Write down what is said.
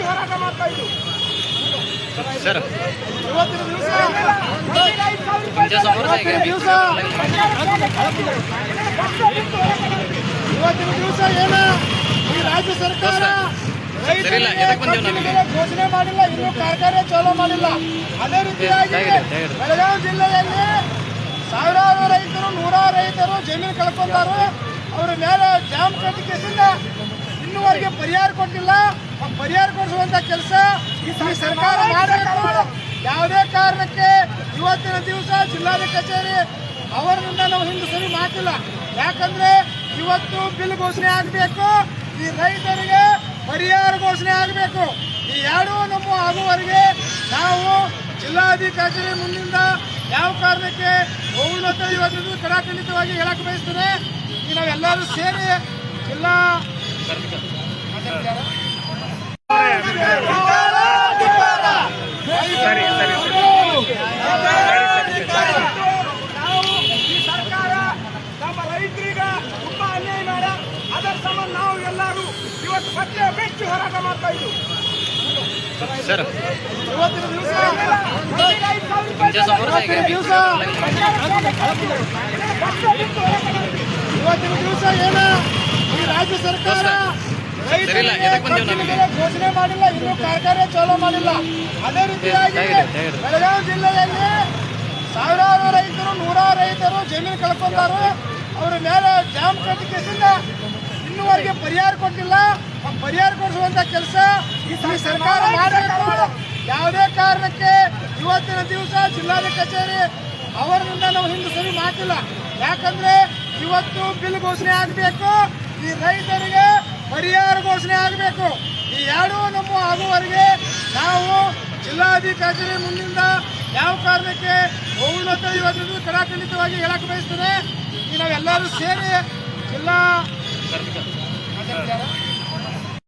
ಹೋರಾಟ ಮಾಡ್ತಾ ರೂಪಾಯಿ ಇವತ್ತಿನ ದಿವಸ ಇವತ್ತಿನ ದಿವಸ ಏನ ಈ ರಾಜ್ಯ ಸರ್ಕಾರ ಘೋಷಣೆ ಮಾಡಿಲ್ಲ ಇನ್ನು ಕಾರ್ಖಾನೆ ಚಾಲೂ ಮಾಡಿಲ್ಲ. ಅದೇ ರೀತಿಯಾಗಿ. ಬೆಳಗಾವಿ ಜಿಲ್ಲೆಯಲ್ಲಿ ಸಾವಿರಾರು ರೈತರು ನೂರಾರು ರೈತರು ಜಮೀನು ಕಳ್ಕೊಂಡಾರು. ಅವ್ರ ಮೇಲೆ ಜಾಮ್ ಕಟ್ಟಿಕೆಸಿಂದ ಇನ್ನುವರೆಗೆ ಪರಿಹಾರ ಕೊಟ್ಟಿಲ್ಲ. ಪರಿಹಾರ ಕೊಡಿಸುವಂತ ಕೆಲಸ ಈ ಸರ್ಕಾರ ಮಾಡಬೇಕು. ಯಾವುದೇ ಕಾರಣಕ್ಕೆ ಇವತ್ತಿನ ದಿವಸ ಜಿಲ್ಲಾಧಿಕಾರಿ ಕಚೇರಿ ಅವರಿಂದ ನಾವು ಹಿಂದೆ ಸರಿ ಮಾತಿಲ್ಲ. ಯಾಕಂದ್ರೆ ಇವತ್ತು ಬಿಲ್ ಘೋಷಣೆ ಆಗಬೇಕು. ಈ ರೈತರಿಗೆ ಪರಿಹಾರ ಘೋಷಣೆ ಆಗಬೇಕು. ಈ ಎರಡೂ ನಮ್ಮ ಆಗುವವರೆಗೆ ನಾವು ಜಿಲ್ಲಾಧಿಕಾರಿ ಮುಂದಿನಿಂದ ಮುಂದಿನ ಯಾವ ಕಾರಣಕ್ಕೆ ಹೋಗುವಂತ ಇವತ್ತು ಕಡಾಖಂಡಿತವಾಗಿ ಹೇಳಕ್ಕೆ ಬಯಸ್ತೇನೆ. ಈ ನಾವೆಲ್ಲರೂ ಸೇರಿ ಜಿಲ್ಲಾ ನಾವು ಈ ಸರ್ಕಾರ ನಮ್ಮ ರೈತರಿಗ ಸಂಬಂಧ ನಾವು ಎಲ್ಲರೂ ಇವತ್ತು ಮತ್ತೆ ಬೆಚ್ಚು ಹೋರಾಟ ಮಾಡ್ತಾ ಇದ್ದೀವಿ ಇವತ್ತಿನ ದಿವಸ ಇವತ್ತಿನ ದಿವಸ ಏನ? ಈ ರಾಜ್ಯ ಸರ್ಕಾರ ಘೋಷಣೆ ಮಾಡಿಲ್ಲ ಇನ್ನು ಕಾರ್ಖಾನೆ ಚಾಲೂ ಮಾಡಿಲ್ಲ. ಅದೇ ರೀತಿಯಾಗಿ. ಬೆಳಗಾವಿ ಜಿಲ್ಲೆಯಲ್ಲಿ ಸಾವಿರಾರು ರೈತರು ನೂರಾರು ರೈತರು ಜಮೀನು ಕಳ್ಕೊಂಡಾರು. ಅವರ ಮೇಲೆ ಜಾಮ್ ಇನ್ನೂವರೆಗೆ ಪರಿಹಾರ ಕೊಟ್ಟಿಲ್ಲ ಪರಿಹಾರ ಕೊಡಿಸುವಂತ ಕೆಲಸ ಈ ಸರ್ಕಾರ ಮಾಡಬೇಕು. ಯಾವುದೇ ಕಾರಣಕ್ಕೆ ಇವತ್ತಿನ ದಿವಸ ಜಿಲ್ಲಾಧಿಕಾರಿ ಕಚೇರಿ ಅವರಿಂದ ನಾವು ಹಿಂದೆ ಸರಿ ಮಾತಿಲ್ಲ. ಯಾಕಂದ್ರೆ ಇವತ್ತು ಬಿಲ್ ಘೋಷಣೆ ಆಗಬೇಕು ಈ ರೈತರಿಗೆ ಪರಿಹಾರ ಘೋಷಣೆ ಆಗಬೇಕು. ಈ ಎರಡೂ ನಮ್ಮ ಆಗುವವರೆಗೆ ನಾವು ಜಿಲ್ಲಾಧಿಕಾರಿ ಕಚೇರಿ ಮುಂದಿನ ಯಾವ ಕಾರಣಕ್ಕೆ ಹೋಗುವಂತ ಇವತ್ತು ಕಡಾಖಂಡಿತವಾಗಿ ಹೇಳಕ್ ಬಯಸ್ತದೆ ಈ ನಾವೆಲ್ಲರೂ ಸೇರಿ ಜಿಲ್ಲಾ থাকেন যারা